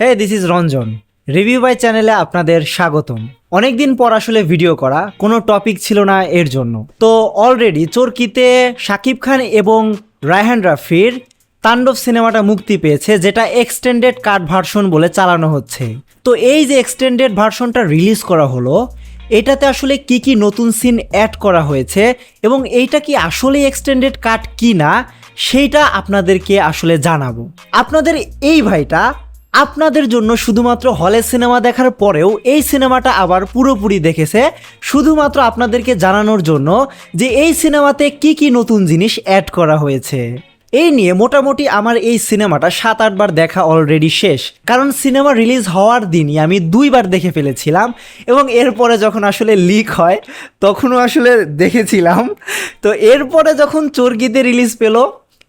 Hey this is Ranjan review by চ্যানেলে আপনাদের স্বাগতম। অনেকদিন পর আসলে ভিডিও করা, কোনো টপিক ছিল না এর জন্য। তো অলরেডি চরকিতে শাকিব খান এবং রায়হান রাফির তাণ্ডব সিনেমাটা মুক্তি পেয়েছে, যেটা এক্সটেন্ডেড কাট ভার্সন বলে চালানো হচ্ছে। তো এই যে এক্সটেন্ডেড ভার্সনটা রিলিজ করা হলো, এটাতে আসলে কি কি নতুন সিন অ্যাড করা হয়েছে এবং এইটা কি আসলে এক্সটেন্ডেড কাট কি না সেইটা আপনাদেরকে আসলে জানাব। আপনাদের এই ভাইটা আপনাদের জন্য শুধুমাত্র হলে সিনেমা দেখার পরেও এই সিনেমাটা আবার পুরোপুরি দেখেছে, শুধুমাত্র আপনাদেরকে জানানোর জন্য যে এই সিনেমাতে কি কি নতুন জিনিস অ্যাড করা হয়েছে। এই নিয়ে মোটামুটি আমার এই সিনেমাটা সাত আটবার দেখা অলরেডি শেষ, কারণ সিনেমা রিলিজ হওয়ার দিনই আমি দুইবার দেখে ফেলেছিলাম এবং এরপরে যখন আসলে লিক হয়, তখনও আসলে দেখেছিলাম। তো এরপরে যখন চর্গিতে রিলিজ পেল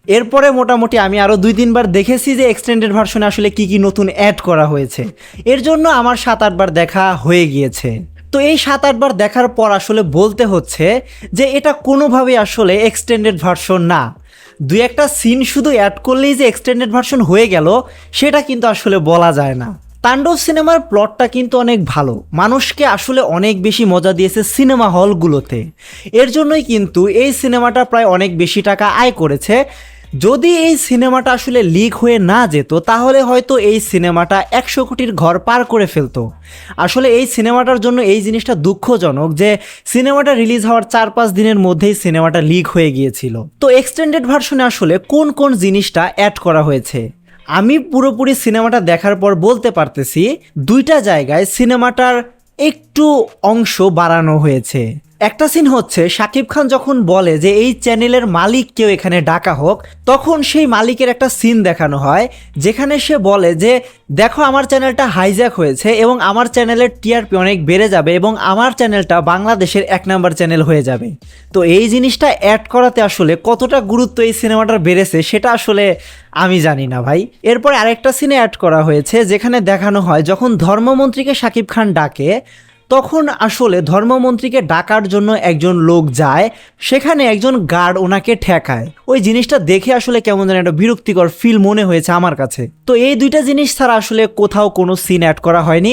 এরপরে মোটামুটি আমি আরও দুই তিনবার দেখেছি যে এক্সটেন্ডেড ভার্সনে আসলে কি কি নতুন অ্যাড করা হয়েছে। এর জন্য আমার সাত আটবার দেখা হয়ে গিয়েছে। তো এই সাত আটবার দেখার পর আসলে বলতে হচ্ছে যে এটা কোনোভাবেই আসলে এক্সটেন্ডেড ভার্সন না। দু একটা সিন শুধু অ্যাড করলেই যে এক্সটেন্ডেড ভার্সন হয়ে গেল, সেটা কিন্তু আসলে বলা যায় না। তাণ্ডব সিনেমার প্লটটা কিন্তু অনেক ভালো। মানুষকে আসলে অনেক বেশি মজা দিয়েছে সিনেমা হলগুলোতে। এর জন্যই কিন্তু এই সিনেমাটা প্রায় অনেক বেশি টাকা আয় করেছে। যদি এই সিনেমাটা আসলে লিক হয়ে না যেত, তাহলে হয়তো এই সিনেমাটা একশো কোটির ঘর পার করে ফেলতো। আসলে এই সিনেমাটার জন্য এই জিনিসটা দুঃখজনক যে সিনেমাটা রিলিজ হওয়ার চার পাঁচ দিনের মধ্যেই সিনেমাটা লিক হয়ে গিয়েছিল। তো এক্সটেন্ডেড ভার্সনে আসলে কোন কোন জিনিসটা অ্যাড করা হয়েছে? আমি পুরোপুরি সিনেমাটা দেখার পর বলতে পারতেছি, দুইটা জায়গায় সিনেমাটার একটু অংশ বাড়ানো হয়েছে। একটা সিন হচ্ছে শাকিব খান যখন বলে যে এই চ্যানেলের মালিক কেউ এখানে ডাকা হোক, তখন সেই মালিকের একটা সিন দেখানো হয়, যেখানে সে বলে যে, দেখো আমার চ্যানেলটা হাইজ্যাক হয়েছে এবং আমার চ্যানেলের টিআরপি অনেক বেড়ে যাবে এবং আমার চ্যানেলটা বাংলাদেশের এক নাম্বার চ্যানেল হয়ে যাবে। তো এই জিনিসটা অ্যাড করাতে আসলে কতটা গুরুত্ব এই সিনেমাটার বেড়েছে, সেটা আসলে আমি জানি না ভাই। এরপর আরেকটা সিনে অ্যাড করা হয়েছে, যেখানে দেখানো হয়, যখন ধর্মমন্ত্রীকে শাকিব খান ডাকে তখন আসলে ধর্মমন্ত্রীকে ডাকার জন্য একজন লোক যায়, সেখানে একজন গার্ড ওনাকে ঠেকায়। ওই জিনিসটা দেখে আসলে কেমন যেন একটা বিরক্তিকর ফিল মনে হয়েছে আমার কাছে। তো এই দুইটা জিনিস ছাড়া আসলে কোথাও কোনো সিন অ্যাড করা হয়নি।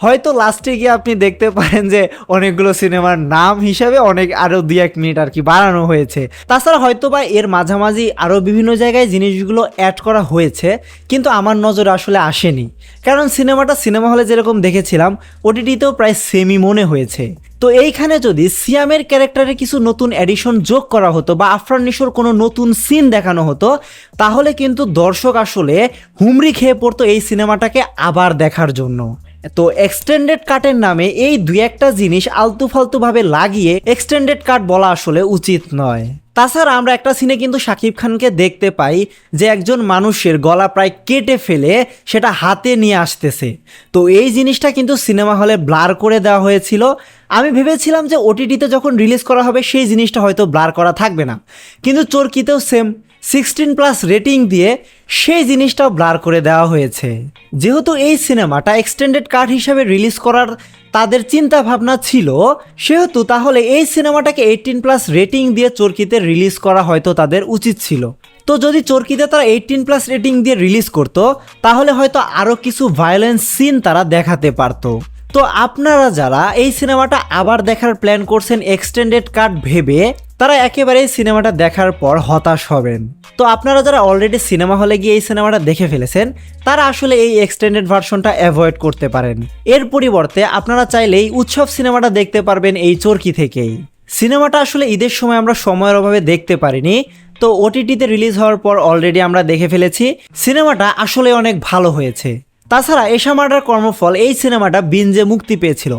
হয়তো লাস্টে গিয়ে আপনি দেখতে পারেন যে অনেকগুলো সিনেমার নাম হিসাবে অনেক আরও দুই এক মিনিট আর কি বাড়ানো হয়েছে। তাছাড়া হয়তো বা এর মাঝামাঝি আরও বিভিন্ন জায়গায় জিনিসগুলো অ্যাড করা হয়েছে, কিন্তু আমার নজরে আসলে আসেনি। কারণ সিনেমাটা সিনেমা হলে যেরকম দেখেছিলাম, ওটিটিতেও প্রায় সেমি মনে হয়েছে। তো এইখানে যদি সিয়ামের ক্যারেক্টারে কিছু নতুন অ্যাডিশন যোগ করা হতো বা আফরান নিশোর কোনো নতুন সিন দেখানো হতো, তাহলে কিন্তু দর্শক আসলে হুমড়ি খেয়ে পড়তো এই সিনেমাটাকে আবার দেখার জন্য। তো এক্সটেন্ডেড কাটের নামে এই দুই একটা জিনিস আলতু ফালতুভাবে লাগিয়ে এক্সটেন্ডেড কাট বলা আসলে উচিত নয়। তাছাড়া আমরা একটা সিনে কিন্তু শাকিব খানকে দেখতে পাই যে একজন মানুষের গলা প্রায় কেটে ফেলে সেটা হাতে নিয়ে আসতেছে। তো এই জিনিসটা কিন্তু সিনেমা হলে ব্লার করে দেওয়া হয়েছিল। আমি ভেবেছিলাম যে ওটিটিতে যখন রিলিজ করা হবে সেই জিনিসটা হয়তো ব্লার করা থাকবে না। কিন্তু চরকিতেও সেম সিক্সটিন প্লাস রেটিং দিয়ে সেই জিনিসটাও ব্লার করে দেওয়া হয়েছে। যেহেতু এই সিনেমাটা এক্সটেন্ডেড কাট হিসাবে রিলিজ করার তাদের চিন্তা ভাবনা ছিল, সেহেতু তাহলে এই সিনেমাটাকে এইটিন প্লাস রেটিং দিয়ে চরকিতে রিলিজ করা হয়তো তাদের উচিত ছিল। তো যদি চরকিতে তারা এইটিন প্লাস রেটিং দিয়ে রিলিজ করতো, তাহলে হয়তো আরও কিছু ভায়োলেন্স সিন তারা দেখাতে পারতো। তো আপনারা যারা এই সিনেমাটা আবার দেখার প্ল্যান করছেন এক্সটেন্ডেড কাট ভেবে তারা একেবারে সিনেমাটা দেখার পর হতাশ হবেন। তো আপনারা যারা অলরেডি সিনেমা হলে গিয়ে এই সিনেমাটা দেখে ফেলেছেন, তারা আসলে এই এক্সটেন্ডেড ভার্সনটা অ্যাভয়েড করতে পারেন। এর পরিবর্তে আপনারা চাইলেই উৎসব সিনেমাটা দেখতে পারবেন এই চরকি থেকেই। সিনেমাটা আসলে ঈদের সময় আমরা সময়ের অভাবে দেখতে পারিনি, তো ওটিটিতে রিলিজ হওয়ার পর অলরেডি আমরা দেখে ফেলেছি। সিনেমাটা আসলে অনেক ভালো হয়েছে। তাছাড়া এশা মার্ডার কর্মফল এই সিনেমাটা বিঞ্জে মুক্তি পেয়েছিল।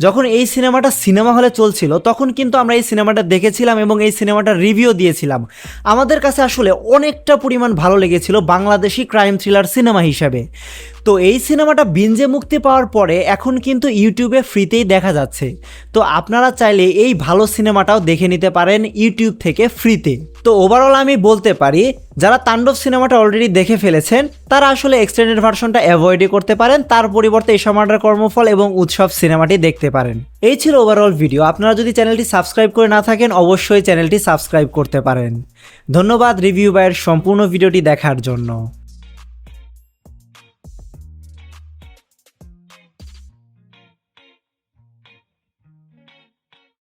যখন এই সিনেমাটা সিনেমা হলে চলছিল, তখন কিন্তু আমরা এই সিনেমাটা দেখেছিলাম এবং এই সিনেমাটার রিভিউ দিয়েছিলাম। আমাদের কাছে আসলে অনেকটা পরিমাণ ভালো লেগেছিল বাংলাদেশি ক্রাইম থ্রিলার সিনেমা হিসাবে। তো এই সিনেমাটা বিঞ্জে মুক্তি পাওয়ার পরে এখন কিন্তু ইউটিউবে ফ্রিতেই দেখা যাচ্ছে। তো আপনারা চাইলে এই ভালো সিনেমাটাও দেখে নিতে পারেন ইউটিউব থেকে ফ্রিতে। তো ওভারঅল আমি বলতে পারি, যারা তাণ্ডব সিনেমাটা অলরেডি দেখে ফেলেছেন, তারা আসলে এক্সটেন্ডেড ভার্সনটা অ্যাভয়েডই করতে পারেন, তার পরিবর্তে এই সমার্ডার কর্মফল এবং উৎসব সিনেমাটি দেখতে পারেন। এই ছিল ওভারঅল ভিডিও আপনারা যদি চ্যানেলটি সাবস্ক্রাইব করে না থাকেন, অবশ্যই চ্যানেলটি সাবস্ক্রাইব করতে পারেন। ধন্যবাদ রিভিউ বাইয়ের সম্পূর্ণ ভিডিওটি দেখার জন্য।